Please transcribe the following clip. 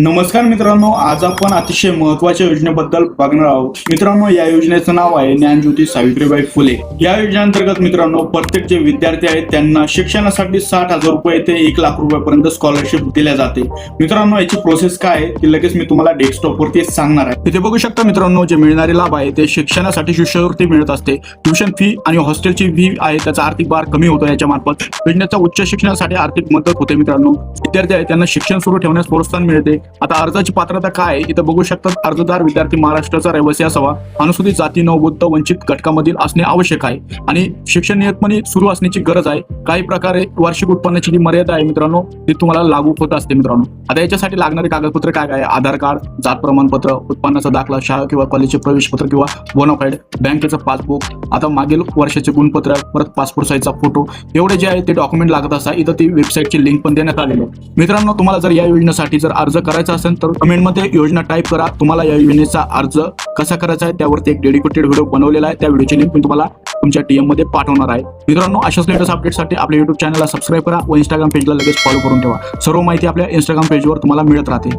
नमस्कार मित्रांनो आज आपण अतिशय महत्त्वाच्या योजनेबद्दल बघणार आहोत. मित्रांनो या योजनेचं नाव आहे ज्ञानज्योती सावित्रीबाई फुले. या योजनेअंतर्गत मित्रांनो प्रत्येक जे विद्यार्थी आहेत त्यांना शिक्षणासाठी साठ हजार रुपये ते एक लाख रुपयापर्यंत स्कॉलरशिप दिल्या जाते. मित्रांनो याची प्रोसेस काय आहे ती लगेच मी तुम्हाला डेस्कटॉप वरती सांगणार आहे. इथे बघू शकता मित्रांनो जे मिळणारे लाभ आहे ते शिक्षणासाठी शिष्यवृत्ती मिळत असते. ट्युशन फी आणि हॉस्टेलची फी आहे त्याचा आर्थिक भार कमी होतो याच्या मार्फत. योजनेचा उच्च शिक्षणासाठी आर्थिक मदत होते मित्रांनो. विद्यार्थी आहे त्यांना शिक्षण सुरू ठेवण्यास प्रोत्साहन मिळते. आता अर्जाची पात्रता काय आहे इथं बघू शकतात अर्जदार विद्यार्थी महाराष्ट्राचा रहिवासी असावा. अनुसूचित जाती नवबुद्ध वंचित घटकामधील असणे आवश्यक आहे. आणि शिक्षण नियतपणे सुरू असण्याची गरज आहे. काही प्रकारे वार्षिक उत्पन्नाची जी मर्यादा आहे मित्रांनो ती तुम्हाला लागू होत असते मित्रांनो. आता याच्यासाठी लागणारे कागदपत्र काय काय आधार कार्ड जात प्रमाणपत्र उत्पन्नाचा दाखला शाळा किंवा कॉलेजचे प्रवेशपत्र किंवा बोनोफाईड बँकेचं पासबुक आता मागील वर्षाचे गुणपत्र परत पासपोर्ट साईजचा फोटो एवढे जे आहे ते डॉक्युमेंट लागत असतात इथं ती वेबसाईटची लिंक पण देण्यात आलेली आहे. मित्रांनो तुम्हाला जर या योजनेसाठी जर अर्ज करा करायचा असेल तर कमेंटमध्ये योजना टाईप करा. तुम्हाला या योजनेचा अर्ज कसा करायचा आहे त्यावरती एक डेडिकेटेड व्हिडिओ बनवलेला आहे. त्या व्हिडिओची लिंक मी तुम्हाला तुमच्या टीएममध्ये पाठवणार आहे. मित्रांनो अशाच लेटेस्ट अपडेटसाठी आपल्या युट्यूब चॅनलला सबस्क्राईब करा व इंस्टाग्राम पेजला लगेच फॉलो करून ठेवा. सर्व माहिती आपल्या इंस्टाग्राम पेजवर तुम्हाला मिळत राहते.